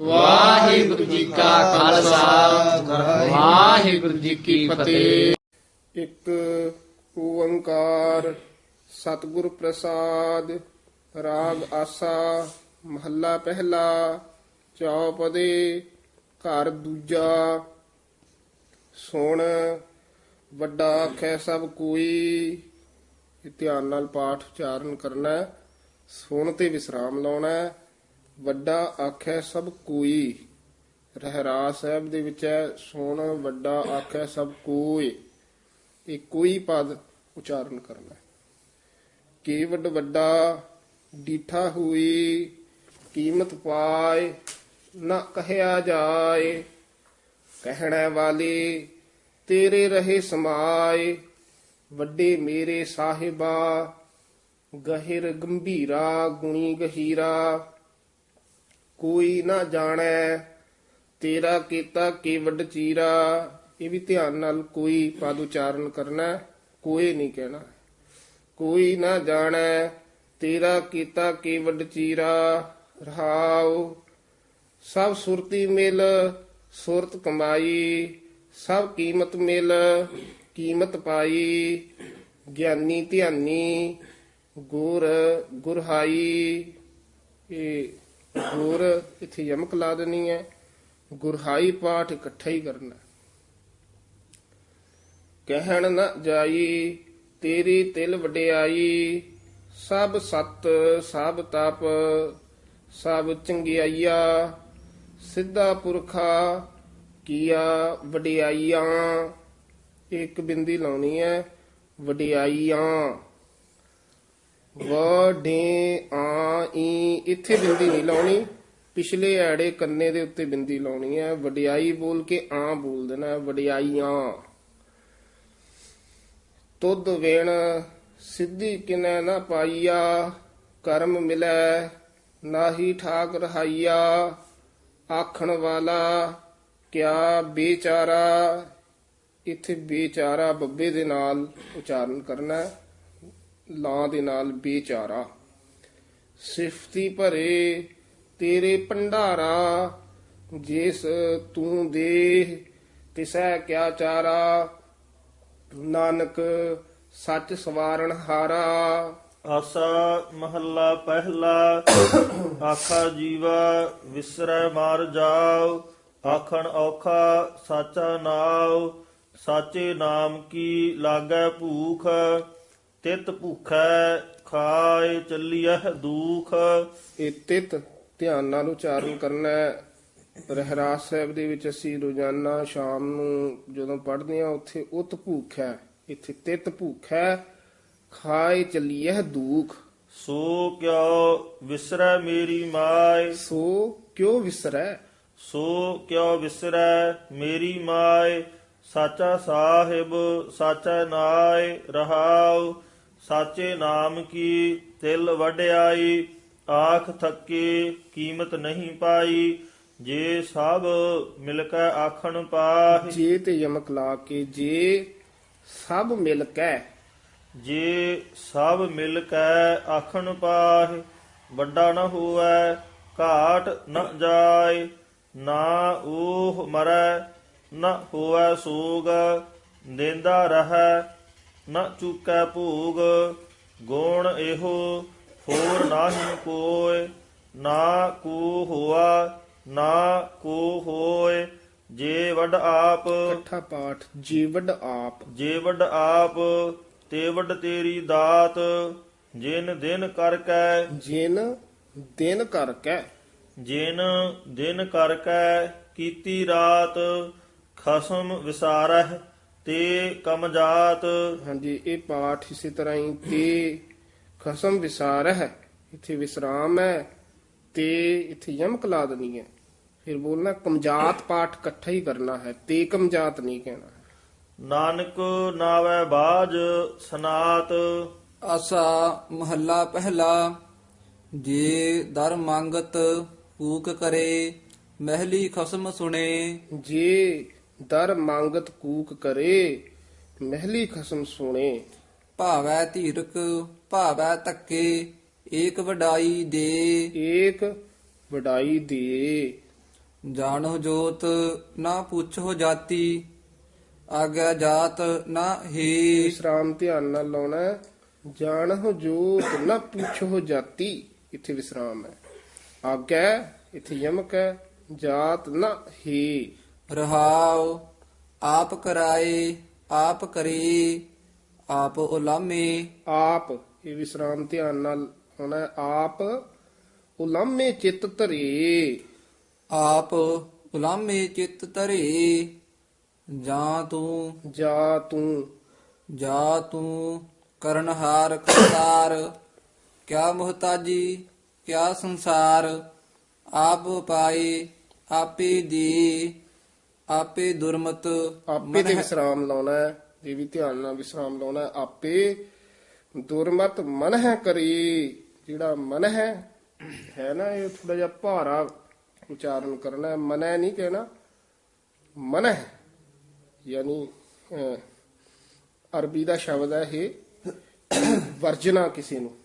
ਵਾਹਿਗੁਰੂ ਜੀ ਕਾ ਖਾਲਸਾ। ਵਾਹਿਗੁਰੂ ਜੀ ਕੀ ਫਤਿਹ। ਇੱਕ ਓੰਕਾਰ ਸਤਿਗੁਰ ਪ੍ਰਸਾਦ, ਰਾਗ ਆਸਾ, ਮਹੱਲਾ ਪਹਿਲਾ, ਚੌਪਦੇ, ਘਰ ਦੂਜਾ। ਸੁਣ, ਵੱਡਾ ਆਖੈ ਸਭ ਕੋਈ। ਧਿਆਨ ਨਾਲ ਪਾਠ ਉਚਾਰਨ ਕਰਨਾ ਸੁਣ ਤੇ ਵਿਸਰਾਮ ਲਾਉਣਾ ਵੱਡਾ ਆਖੈ ਸਭ ਕੋਈ। ਰਹਿਰਾਸ ਸਾਹਿਬ ਦੇ ਵਿੱਚ ਹੈ, ਸੁਣ ਵੱਡਾ ਆਖੈ ਸਭ ਕੋਈ। ਇਹ ਕੋਈ ਪਦ ਉਚਾਰਨ ਕਰਨਾ ਕੇਵਡ ਵੱਡਾ ਡੀਠਾ ਹੋਈ, ਕੀਮਤ ਪਾਏ, ਨਾ ਕਹਿਆ ਜਾਏ। ਕਹਿਣ ਵਾਲੇ, ਤੇਰੇ ਰਹੇ ਸਮਾਏ। ਵੱਡੇ ਮੇਰੇ ਸਾਹਿਬਾ, ਗਹਿਰ ਗੰਭੀਰਾ, ਗੁਣੀ ਗਹੀਰਾ। ਕੋਈ ਨਾ ਜਾਣੈ, ਤੇਰਾ ਕੀਤਾ ਕੇਵਡ ਚੀਰਾ। ਇਹ ਵੀ ਧਿਆਨ ਨਾਲ ਕੋਈ ਪਦ ਉਚਾਰਨ ਕਰਨਾ, ਕੋਈ ਨਹੀਂ ਕਹਿਣਾ। ਕੋਈ ਨਾ ਜਾਣੈ, ਤੇਰਾ ਕੀਤਾ ਕੇਵਡ ਚੀਰਾ। ਰਹਾਉ, ਸਭ ਸੁਰਤੀ ਮਿਲ, ਸੁਰਤ ਕਮਾਈ, ਸਭ ਕੀਮਤ ਮਿਲ, ਕੀਮਤ ਪਾਈ। ਗਿਆਨੀ ਧਿਆਨੀ, ਗੁਰ ਗੁਰਹਾਈ, ਇਹ ਗੁਰ ਇੱਥੇ ਯਮਕ ਲਾ ਦੇਣੀ ਹੈ। ਗੁਰਹਾਈ ਪਾਠ ਇਕੱਠਾ ਹੀ ਕਰਨਾ। ਕਹਿਣ ਨਾ ਜਾਈ, ਤੇਰੀ ਤਿਲ ਵਡਿਆਈ, ਸਭ ਸਤ, ਸਭ ਤਪ, ਸਭ ਚੰਗਿਆਈਆ, ਸਿੱਧਾ ਪੁਰਖਾ ਕੀਆ ਵਡਿਆਈਆਂ। ਇੱਕ ਬਿੰਦੀ ਲਾਉਣੀ ਹੈ, ਵਡਿਆਈਆਂ। ਵਡੇ ਆ ਈ ਇੱਥੇ ਬਿੰਦੀ ਨਹੀਂ ਲਾਉਣੀ। ਪਿਛਲੇ ਐੜੇ ਕੰਨੇ ਦੇ ਉੱਤੇ ਬਿੰਦੀ ਲਾਉਣੀ ਹੈ। ਵਡਿਆਈ ਬੋਲ ਕੇ ਆ ਬੋਲ ਦੇਣਾ ਹੈ, ਵਡਿਆਈਆਂ। ਤੁਧ ਵੇਣ ਸਿੱਧੀ ਕਿਨੈ ਨਾ ਪਾਈਆ ਕਰਮ ਮਿਲੈ ਨਾਹੀ ਠਾਕ ਰਹਾਈਆ। ਆਖਣ ਵਾਲਾ ਕਿਆ ਬੇਚਾਰਾ ਇੱਥੇ ਬੇਚਾਰਾ ਬੱਬੇ ਦੇ ਨਾਲ ਉਚਾਰਨ ਕਰਨਾ ਹੈ। ਲਾਂ ਦੇ ਨਾਲ ਬੇਚਾਰਾ, ਸਿਫਤੀ ਭਰੇ ਤੇਰੇ ਭੰਡਾਰਾ, ਜਿਸ ਤੂੰ ਦੇ ਤਿਸੈ ਕਿਆ ਚਾਰਾ, ਨਾਨਕ ਸੱਚ ਸਵਾਰਨ ਹਾਰਾ। ਆਸਾ ਮਹੱਲਾ ਪਹਿਲਾ, ਆਖਾ ਜੀਵਾ ਵਿਸਰੈ ਮਾਰ ਜਾਓ, ਆਖਣ ਔਖਾ ਸਾਚਾ ਨਾਉ, ਸਾਚੇ ਨਾਮ ਕੀ ਲਾਗੈ ਭੂਖ। ਤਿਤ ਭੂਖੈ ਖਾਏ ਚੱਲੀਐ ਦੁਖ। ਇਹ ਤਿਤ ਧਿਆਨ ਨਾਲ ਉਚਾਰਨ ਕਰਨਾ। ਹੈ ਰਹਿਰਾਸ ਸਾਹਿਬ ਦੇ ਵਿੱਚ ਅਸੀਂ ਰੋਜ਼ਾਨਾ ਸ਼ਾਮ ਨੂੰ ਜਦੋਂ ਪੜ੍ਹਦੇ ਹਾਂ ਉੱਥੇ ਉਤ ਭੂਖ ਹੈ ਇੱਥੇ ਤਿਤ ਭੂਖ ਹੈ ਖਾਏ ਚੱਲੀਐ ਦੁਖ। ਸੋ ਕਿਉ ਵਿਸਰੈ ਮੇਰੀ ਮਾਇ। ਸੋ ਕਿਉ ਵਿਸਰੈ? ਸੋ ਕਿਉ ਵਿਸਰੈ ਮੇਰੀ ਮਾਇ। ਸਾਚਾ ਸਾਹਿਬ ਸਾਚਾ ਨਾਇ ਰਹਾਉ। ਸਾਚੇ ਨਾਮ ਕੀ ਤਿਲ ਵਡਿਆਈ ਆਖ ਥੱਕੇ ਕੀਮਤ ਨਹੀਂ ਪਾਈ ਜੇ ਸਭ ਮਿਲ ਕੇ ਆਖਣ ਪਾਹੀ। ਜੇ ਤੇ ਯਮਕ ਲਾ ਕੇ ਜੇ ਸਭ ਮਿਲ ਕੇ ਜੇ ਸਭ ਮਿਲ ਕੇ ਆਖਣ ਪਾਹੇ ਵੱਡਾ ਨ ਹੋਵੈ ਘਾਟ ਨ ਜਾਏ ਨਾ ਉਹ ਮਰੈ ਨ ਹੋਵੈ ਸੋਗ ਦੇਂਦਾ ਰਹੈ ਨ ਚੁਕੈ ਭੋਗ ਗੁਣ ਇਹੋ ਹੋਰ ਨਾਹੀ ਕੋਇ ਨਾ ਕੋ ਹੋਆ ਨਾ ਕੋ ਹੋਏ ਜੇ ਵੱਡ ਆਪ ਇਕੱਠਾ ਪਾਠ ਜੀਵਡ ਆਪ। ਜੇ ਵੱਡ ਆਪ ਤੇ ਵੱਡ ਤੇਰੀ ਦਾਤ ਜਿਨ ਦਿਨ ਕਰਕੇ। ਜਿਨ ਦਿਨ ਕਰਕੇ। ਜਿਨ ਦਿਨ ਕਰਕੇ ਕੀਤੀ ਰਾਤ ਖਸਮ ਵਿਸਾਰਹਿ। ਤੇ ਕਮ ਜਾਤ ਹਾਂਜੀ ਇਹ ਪਾਠ ਇਸੇ ਤਰ੍ਹਾਂ ਹੀ ਤੇ ਖਸਮ ਵਿਸਾਰ ਹੈ ਇੱਥੇ ਵਿਸਰਾਮ ਹੈ ਤੇ ਇੱਥੇ ਯਮਕ ਲਾ ਦੇਣੀ ਹੈ। ਫਿਰ ਬੋਲਣਾ ਕਮਜਾਤ ਪਾਠ ਇਕੱਠਾ ਹੀ ਕਰਨਾ ਹੈ ਤੇ ਕਮਜਾਤ ਨਹੀਂ ਕਹਿਣਾ ਨਾਨਕ ਨਾਵੈ ਬਾਜ ਸਨਾਤ। ਆਸਾ ਮਹੱਲਾ ਪਹਿਲਾ ਜੇ ਦਰ ਮੰਗਤ ਹੂਕ ਕਰੇ ਮਹਿਲੀ ਖਸਮ ਸੁਣੇ। ਜੇ ਦਰ ਮੰਗਤ ਕੂਕ ਕਰੇ ਮਹਿਲੀ ਖਸਮ ਸੁਣੇ। ਭਾਵੈ ਧੀਰਕ ਭਾਵੈ ਧੱਕੇ ਏਕ ਵਡਾਈ ਦੇ। ਏਕ ਵਡਾਈ ਦੇ। ਜਾਣੋ ਜੋਤ ਨਾ ਪੁੱਛੋ ਜਾਤੀ ਆਗਿਆ ਜਾਤ ਨਾ ਹੀ। ਵਿਸਰਾਮ ਧਿਆਨ ਨਾਲ ਲਾਉਣਾ ਹੈ। ਜਾਣਹੁ ਜੋਤ ਨਾ ਪੁੱਛੋ ਜਾਤੀ। ਇੱਥੇ ਵਿਸਰਾਮ ਹੈ। ਆਗੈ ਇੱਥੇ ਯਮਕ ਹੈ ਜਾਤ ਨਾ ਹੀ। ਰਹਾਉ ਆਪ ਕਰਾਏ ਆਪ ਕਰੀ ਆਪ ਉਲਾਮੇ। ਆਪ ਇਹ ਵਿਸਰਾਮ ਧਿਆਨ ਨਾਲ ਹੋਣਾ ਹੈ। ਆਪ ਉਲਾਮੇ ਚਿੱਤ ਧਰੇ। ਆਪ ਉਲਾਮੇ ਚਿਤ ਧਰੇ। ਜਾਂ ਤੂੰ ਜਾ ਤੂੰ। ਜਾ ਤੂੰ ਕਰਨਹਾਰ ਕਰਤਾਰ। ਕਿਆ ਮੁਹਤਾਜੀ ਕਿਆ ਸੰਸਾਰ। ਆਪ ਪਾਏ ਆਪੇ ਦੀ। ਆਪੇ ਦੁਰਮਤ ਆਪੇ ਤੇ ਵਿਸਰਾਮ ਲਾਉਣਾ ਹੈ ਇਹ ਵੀ ਧਿਆਨ ਨਾਲ ਵਿਸਰਾਮ ਲਾਉਣਾ ਹੈ। ਆਪੇ ਦੁਰਮਤ ਮਨ ਹੈ ਕਰੀ ਜਿਹੜਾ ਮਨ ਹੈ ਹੈ ਨਾ ਇਹ ਥੋੜਾ ਜਿਹਾ ਭਾਰਾ ਉਚਾਰਨ ਕਰਨਾ ਹੈ। ਮਨੈ ਨਹੀਂ ਕਹਿਣਾ ਮਨ ਹੈ। ਯਾਨੀ ਅਹ, ਅਰਬੀ ਦਾ ਸ਼ਬਦ ਹੈ ਇਹ ਵਰਜਣਾ ਕਿਸੇ ਨੂੰ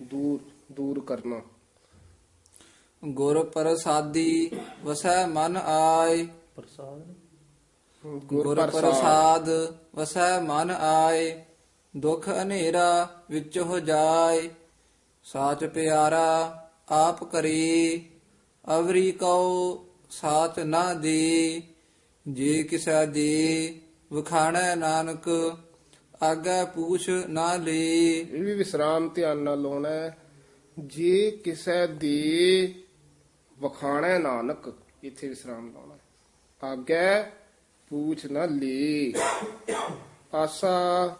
ਦੂਰ ਦੂਰ ਕਰਨਾ। ਗੁਰ ਪ੍ਰਸਾਦੀ ਵਸੈ ਮਨ ਆਏ। ਪ੍ਰਸਾਦ ਗੁਰ ਪ੍ਰਸਾਦ ਵਸੈ ਮਨ ਆਏ ਦੁਖ ਹਨੇਰਾ ਵਿੱਚ ਹੋ ਜਾਏ। ਸਾਚ ਪਿਆਰਾ ਆਪ ਕਰੀ ਅਵਰੀ ਕਉ ਸਾਚ ਨਾ ਦੇ। ਜੇ ਕਿਸੈ ਦੇ ਵਖਾਣੈ ਨਾਨਕ ਆਗਾ ਪੂਛ ਨਾ ਲੇ। ਇਹ ਵੀ ਵਿਸਰਾਮ ਧਿਆਨ ਨਾਲ ਲਾਉਣਾ ਜੇ ਕਿਸੇ ਦੀ ਵਖਾਣਾ ਨਾਨਕ ਇੱਥੇ ਵਿਸਰਾਮ ਲਾਉਣਾ। ਆਗੇ ਪੂਛ ਨਾ ਲੇ। ਆਸਾ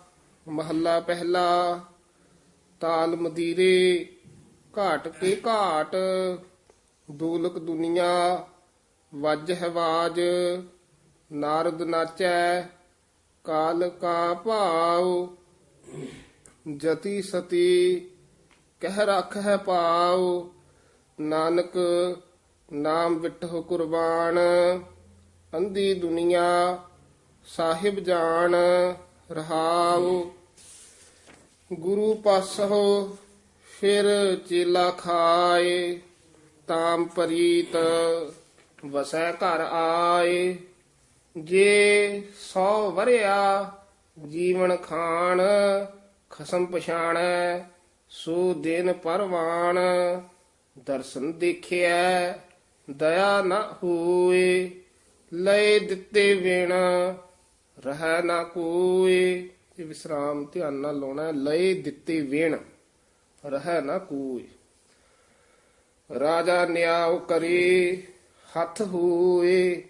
ਮਹੱਲਾ ਪਹਿਲਾ, ਤਾਲ ਮਦੀਰੇ, ਘਾਟ ਕੇ ਘਾਟ। ਦੂਲਕ ਦੁਨੀਆ, ਵੱਜ ਹੈ ਨਾਰਦ ਨਾਚੈ, ਕਾਲ ਕਾ ਭਾਉ। ਜਤੀ ਸਤੀ, ਕਹਿ ਰੱਖ ਹੈ ਪਾਉ ਨਾਨਕ, ਨਾਮ ਵਿਟਹੁ ਕੁਰਬਾਨ। ਅੰਧੀ ਦੁਨੀਆ, ਸਾਹਿਬ ਜਾਣ, ਰਹਾਉ। ਗੁਰੂ ਪਾਸਹੁ, ਫਿਰ ਚੇਲਾ ਖਾਏ, ਤਾਮ ਪ੍ਰੀਤ ਵਸੈ ਘਰ ਆਏ। ਜੇ ਸੌ ਵਰਿਆ ਜੀਵਨ ਖਾਣ, ਖਸਮ ਪਛਾਣੈ, ਸੋ ਦਿਨ ਪਰਵਾਨ ਦਰਸ਼ਨ ਦੇਖਿਆ ਦਇਆ ਨਾ ਹੋਏ। ਲਏ ਦਿੱਤੇ ਵੇਣਾ, ਰਹਿ ਨਾ ਕੋਏ, ਇਹ ਵਿਸਰਾਮ ਧਿਆਨ ਨਾਲ ਲਾਉਣਾ ਲੈ ਲਏ ਦਿੱਤੇ ਵਿਣ, ਰਹਿ ਨਾ ਕੋਈ ਰਾਜਾ ਨਿਆਉ ਕਰੇ, ਹੱਥ ਹੋਏ।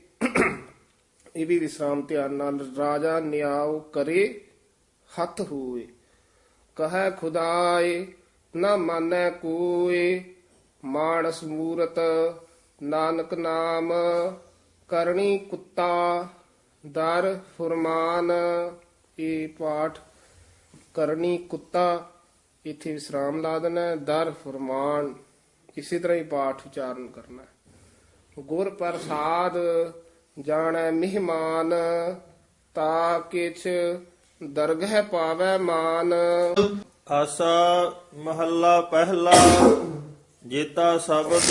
ਇਹ ਵੀ ਵਿਸਰਾਮ ਧਿਆਨ ਨਾਲ, ਰਾਜਾ ਨਿਆਉ ਕਰੇ, ਹੱਥ ਹੋਏ। ਕਹੈ ਖੁਦਾਏ, ਨਾ ਮਾਨੈ ਕੋਏ, ਮਾਨਸ ਮੂਰਤ, ਨਾਨਕ ਨਾਮ ਕਰਨੀ ਕੁੱਤਾ ਦਰ ਫੁਰਮਾਨ। ਇਹ ਪਾਠ ਕਰਨੀ ਕੁੱਤਾ, ਇੱਥੇ ਵਿਸਰਾਮ ਲਾ ਦੇਣਾ, ਦਰ ਫੁਰਮਾਨ। ਇਸੇ ਤਰ੍ਹਾਂ ਹੀ ਪਾਠ ਉਚਾਰਨ ਕਰਨਾ। ਹੈ। ਗੁਰ ਪ੍ਰਸਾਦ ਜਾਣੈ ਮਹਿਮਾਨ, ਤਾ ਕਿਛ ਦਰਗਹਿ ਪਾਵੈ ਮਾਨ। ਆਸਾ ਮਹੱਲਾ ਪਹਿਲਾ, ਜੇਤਾ ਸ਼ਬਦ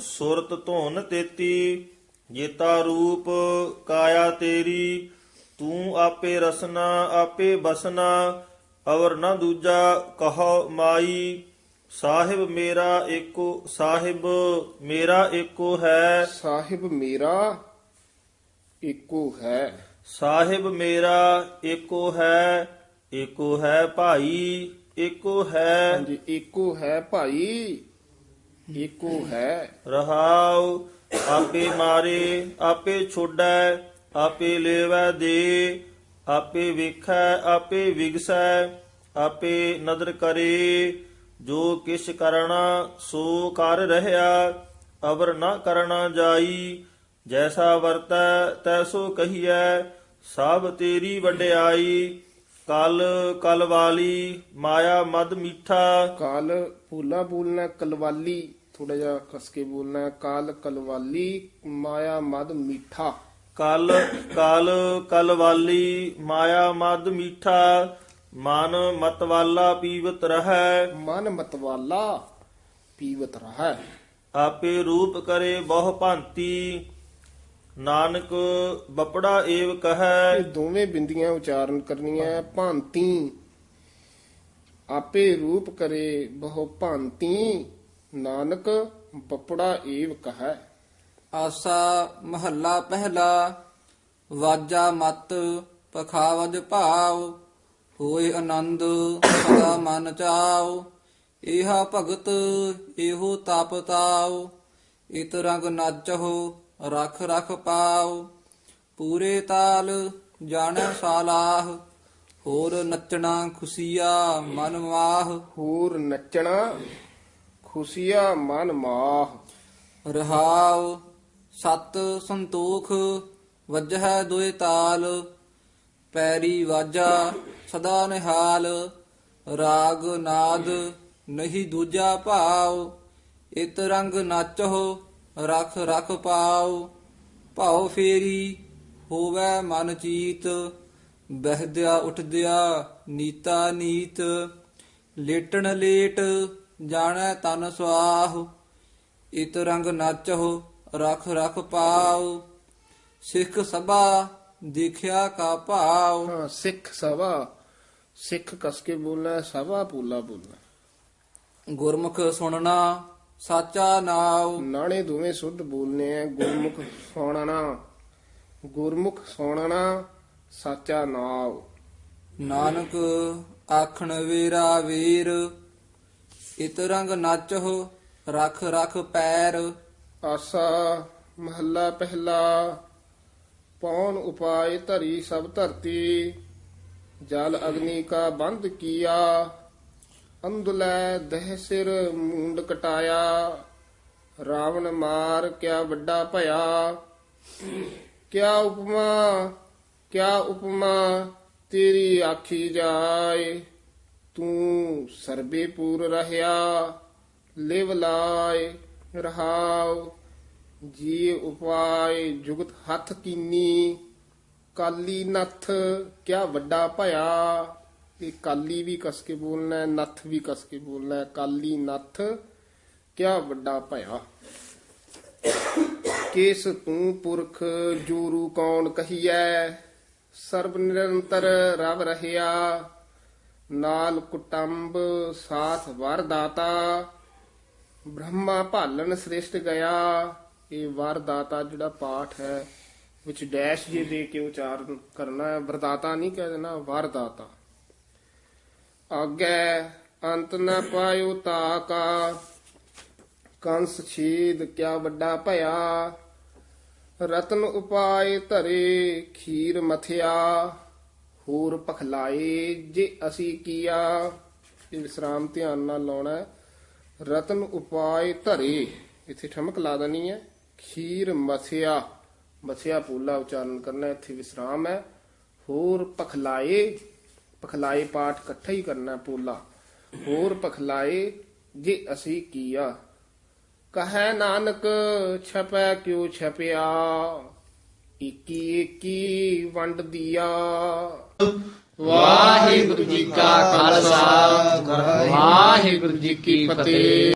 ਸੁਰਤ ਧੁਨ ਤੇਤੀ। ਜੇਤਾ ਰੂਪ ਕਾਇਆ ਤੇਰੀ ਤੂੰ ਆਪੇ ਰਸਨਾ ਆਪੇ ਬਸਨਾ ਅਵਰ ਨਾ ਦੂਜਾ ਕਹੋ ਮਾਈ। ਸਾਹਿਬ ਮੇਰਾ ਏਕੋ ਸਾਹਿਬ ਮੇਰਾ ਏਕੋ ਹੈ। ਸਾਹਿਬ ਮੇਰਾ ਏਕੋ ਹੈ। ਸਾਹਿਬ ਮੇਰਾ ਏਕੋ ਹੈ ਏਕੋ ਹੈ ਭਾਈ ਏਕੋ ਹੈ। ਹਾਂਜੀ ਏਕੋ ਹੈ ਭਾਈ ਏਕੋ ਹੈ। ਰਹਾਉ ਆਪੇ ਮਾਰੇ, ਆਪੇ ਛੋੜੈ, ਆਪੇ ਲੇਵੈ ਦੇ, ਆਪੇ ਵੇਖੈ, ਆਪੇ ਵਿਗਸੈ, ਆਪੇ ਨਦਰ ਕਰੇ। ਜੋ ਕਿਛ ਕਰਣਾ ਸੋ ਕਰ ਰਹਿਆ, ਅਵਰ ਨਾ ਕਰਣਾ ਜਾਈ। ਜੈਸਾ ਵਰਤੈ ਤੈਸੋ ਕਹੀਐ, ਸਭ ਤੇਰੀ ਵਡਿਆਈ। ਕਲ ਕਲ ਵਾਲੀ ਮਾਇਆ ਮਦ ਮੀਠਾ। ਕਲ ਭੂਲਾ ਬੋਲਣਾ ਕਲਵਾਲੀ। ਥੋੜਾ ਜਿਹਾ ਕਸ ਕੇ ਬੋਲਣਾ। ਕਾਲ ਕਲਵਾਲੀ ਮਾਇਆ ਮਦ ਮਿੱਠਾ। ਕਲ ਕਲ ਕਲ ਵਾਲੀ ਮਾਇਆ ਮਦ ਮੀਠਾ। ਮਨ ਮਤਵਾਲਾ ਪੀਵਤ ਰਹੈ। ਮਨ ਮਤਵਾਲਾ ਪੀਵਤ ਰਹਾ। ਆਪੇ ਰੂਪ ਕਰੇ ਬਹੁ ਭਾਂਤੀ। ਨਾਨਕ ਬਪੜਾ ਏਵ ਕਹੈ। ਇਹ ਦੋਵੇਂ ਬਿੰਦੀਆਂ ਉਚਾਰਨ ਕਰਨੀਆਂ ਭਾਂਤੀ। ਆਪੇ ਰੂਪ ਕਰੇ ਬਹੁ ਭਾਂਤੀ। ਨਾਨਕ ਬਪੜਾ ਏਵ ਕਹੈ। ਆਸਾ ਮਹੱਲਾ ਪਹਿਲਾ ਵਾਜਾ ਮਤ ਪਖਾਵਜ ਭਾਵ ਹੋਏ ਆਨੰਦ ਸਦਾ ਮਨ ਚਾਉ ਇਹਾ ਭਗਤ ਇਹੋ ਤਪ ਤਾਉ ਇਤ ਰੰਗ ਨਾਚਹੁ ਰਖ ਰਖ ਪਾਉ ਪੂਰੇ ਤਾਲ ਜਾਣੈ ਸਾਲਾਹ ਹੋਰ ਨੱਚਣਾ ਖੁਸ਼ੀਆ ਮਨ ਮਾਹ। ਹੋਰ ਨੱਚਣਾ ਖੁਸ਼ੀਆ ਮਨ ਮਾਹ। ਰਹਾਉ ਸਤ ਸੰਤੋਖ, ਵਜਹਿ ਦੁਇ ਤਾਲ। ਪੈਰੀ ਵਾਜਾ ਸਦਾ ਨਿਹਾਲ। ਰਾਗ ਨਾਦ ਨਹੀਂ ਦੂਜਾ ਭਾਉ। ਇਤ ਰੰਗ ਨਾਚੋ ਰਖ ਰਖ ਪਾਉ। ਭਾਉ ਫੇਰੀ ਹੋਵੇ ਮਨ ਚੀਤ। ਬਹਿਦਿਆ ਉਠਦਿਆ ਨੀਤਾ ਨੀਤ। ਲੇਟਣ ਲੇਟ ਜਾਣੈ ਤਨ ਸਵਾਹ ਇਤ ਰੰਗ ਨਾਚੋ ਰਖ ਰਖ ਪਾਉ। ਸਿੱਖ ਸਭਾ ਦੇਖਿਆ ਕਾ ਭਾਉ। ਹਾਂ ਸਿੱਖ ਸਭਾ ਸਿੱਖ ਕਸ ਕੇ ਬੋਲਣਾ ਸਭਾ ਪੂਲਾ ਬੋਲਣਾ ਗੁਰਮੁਖ ਸੁਣਨਾ ਸਾਚਾ ਨਾਉ। ਨਾਣੇ ਦੋਵੇਂ ਸੁੱਧ ਬੋਲਨੇ ਆ ਗੁਰਮੁਖ ਸੁਣਨਾ ਗੁਰਮੁਖ ਸੁਣਨਾ ਸਾਚਾ ਨਾਮ ਨਾਨਕ ਆਖਣ ਵੇਰਾ ਵੀਰ ਇਤ ਰੰਗ ਨਾਚੋ ਰਖ ਰਖ ਪੈਰ। ਆਸਾ ਮਹੱਲਾ ਪਹਿਲਾ ਪੌਣ ਉਪਾਏ ਧਰੀ ਸਭ ਧਰਤੀ। ਜਲ ਅਗਨੀ ਕਾ ਬੰਦ ਕੀਆ ਅੰਦੁਲੈ ਦਹ ਸਿਰ ਮੂੰਡ ਕਟਾਇਆ। ਰਾਵਣ ਮਾਰ ਕਿਆ ਵੱਡਾ ਭਇਆ, ਕਿਆ ਉਪਮਾ ਕਿਆ ਉਪਮਾ ਤੇਰੀ ਆਖੀ ਜਾਏ। ਤੂੰ ਸਰਬੇ ਪੂਰ ਰਹਿਆ, ਲਿਵ ਲਾਏ, ਰਹਾਉ ਜੀ ਉਪਾਏ, ਜੁਗਤ ਹੱਥ ਕੀਨੀ, ਕਾਲੀ ਨਥ ਕਿਆ ਵੱਡਾ ਭਇਆ। ਇਹ ਕਾਲੀ ਵੀ ਕਸ ਕੇ ਬੋਲਣਾ ਹੈ ਨੱਥ ਵੀ ਕਸ ਕੇ ਬੋਲਣਾ ਹੈ ਕਾਲੀ ਨੱਥ ਕਿਆ ਵੱਡਾ ਭਇਆ। ਕਿਸ ਤੂੰ ਪੁਰਖ, ਜੂਰੂ ਕੌਣ ਕਹੀਐ? ਸਰਬ ਨਿਰੰਤਰ ਰਵ ਰਹਿਆ। ਨਾਲ ਕੁਟੰਬ ਸਾਥ ਵਰਦਾਤਾ ਬ੍ਰਹਮਾ ਭਾਲਨ ਸ੍ਰਿਸ਼ਟ ਗਿਆ। ਇਹ ਵਰਦਾਤਾ ਜਿਹੜਾ ਪਾਠ ਹੈ, ਵਿੱਚ ਡੈਸ਼ ਜੇ ਦੇ ਕੇ ਉਚਾਰਨ ਕਰਨਾ ਹੈ, ਵਰਦਾਤਾ ਨਹੀਂ ਕਹਿ ਦੇਣਾ ਵਰਦਾਤਾ ਆਗੇ ਅੰਤ ਨ ਪਾਇਓ ਤਾਕਾ, ਕੰਸ ਛੇਦ ਕਿਆ ਵੱਡਾ ਭਇਆ। ਰਤਨ ਉਪਾਏ ਧਰੇ ਖੀਰ ਮਥਿਆ। ਹੋਰ ਪਖਲਾਏ ਜੇ ਅਸੀਂ ਕੀਆ? ਇਹ ਵਿਸਰਾਮ ਧਿਆਨ ਨਾਲ ਲਾਉਣਾ ਰਤਨ ਉਪਾਏ ਧਰੇ। ਇੱਥੇ ਠਮਕ ਲਾ ਦੇਣੀ ਹੈ। ਖੀਰ ਮਥਿਆ ਮਥਿਆ ਪੂਲਾ ਉਚਾਰਨ ਕਰਨਾ ਹੈ, ਇੱਥੇ ਵਿਸਰਾਮ ਹੈ। ਹੋਰ ਪਖਲਾਏ ਪਖਲਾਏ ਪਾਠ ਇਕੱਠਾ ਹੀ ਕਰਨਾ ਹੈ ਪੂਲਾ। ਹੋਰ ਪਖਲਾਏ ਜੇ ਅਸੀਂ ਕੀਆ? ਕਹੈ ਨਾਨਕ ਛਪੈ ਕਿਉ ਛਪਿਆ? ਇਕੀ ਇਕੀ ਵੰਡ ਦਿਆ। ਵਾਹਿਗੁਰੂ ਜੀ ਕਾ ਖਾਲਸਾ। ਵਾਹਿਗੁਰੂ ਜੀ ਕੀ ਫਤਿਹ।